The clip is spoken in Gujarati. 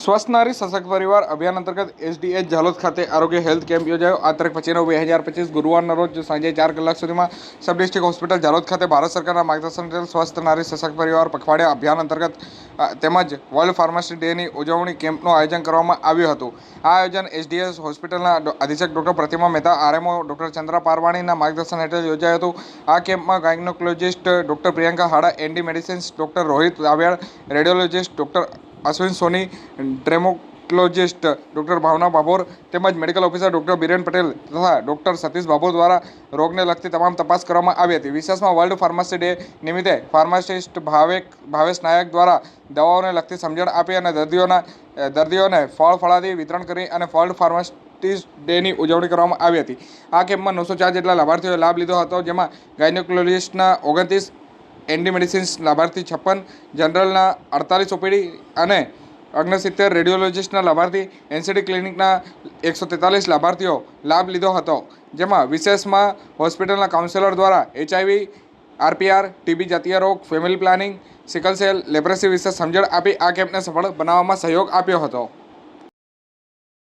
સ્વસ્થ નારી સશક્ત પરિવાર અભિયાન અંતર્ગત એસડીએચ ઝાલોદ ખાતે આરોગ્ય હેલ્થ કેમ્પ યોજાયો. આ તારીખ પચીસ બે હજાર પચીસ ગુરુવારના રોજ સાંજે ચાર કલાક સુધીમાં સબ ડિસ્ટ્રિક્ટ હોસ્પિટલ ઝાલોદ ખાતે ભારત સરકારના માર્ગદર્શન હેઠળ સ્વસ્થ નારી સશક્ત પરિવાર પખવાડિયા અભિયાન અંતર્ગત તેમજ વર્લ્ડ ફાર્મસી ડેની ઉજવણી કેમ્પનું આયોજન કરવામાં આવ્યું હતું. આ આયોજન એસડીએસ હોસ્પિટલના અધિક્ષક doctor Pratima Mehta, RMO doctor Chandra પારવાણીના માર્ગદર્શન હેઠળ યોજાયું હતું. આ કેમ્પમાં gynaecologist doctor Priyanka Hada, ND medicines doctor Rohit Ravyal radiologist doctor Ashwin Soni dermatologist doctor Bhavna Babor તેમજ medical officer doctor Biren Patel તથા ડૉક્ટર સતીશ બાબોર દ્વારા રોગને લગતી તમામ તપાસ કરવામાં આવી હતી. વિશેષમાં વર્લ્ડ ફાર્મસી ડે નિમિત્તે ફાર્માસિસ્ટ ભાવેક, ભાવેશ નાયક દ્વારા દવાઓને લગતી સમજણ આપી અને દર્દીઓના, દર્દીઓને ફળ ફળાદી વિતરણ કરી અને વર્લ્ડ ફાર્માસિસ્ટ ડેની ઉજવણી કરવામાં આવી હતી. આ કેમ્પમાં નવસો ચાર જેટલા લાભાર્થીઓએ લાભ લીધો હતો, જેમાં ગાયનોકોલોજિસ્ટના ઓગણત્રીસ એનડી મેડિસિન્સ લાભાર્થી છપ્પન, જનરલના અડતાલીસ ઓપીડી અને અગ્નસિત્તેર રેડિયોલોજિસ્ટના લાભાર્થી એનસીડી ક્લિનિકના એકસો તેતાલીસ લાભાર્થીઓ લાભ લીધો હતો, જેમાં વિશેષમાં હોસ્પિટલના કાઉન્સેલર દ્વારા એચઆઈવી, આરપીઆર, ટીબી જાતીય રોગ, family planning, sickle cell leprosy વિશે સમજણ આપી આ કેમ્પને સફળ બનાવવામાં સહયોગ આપ્યો હતો.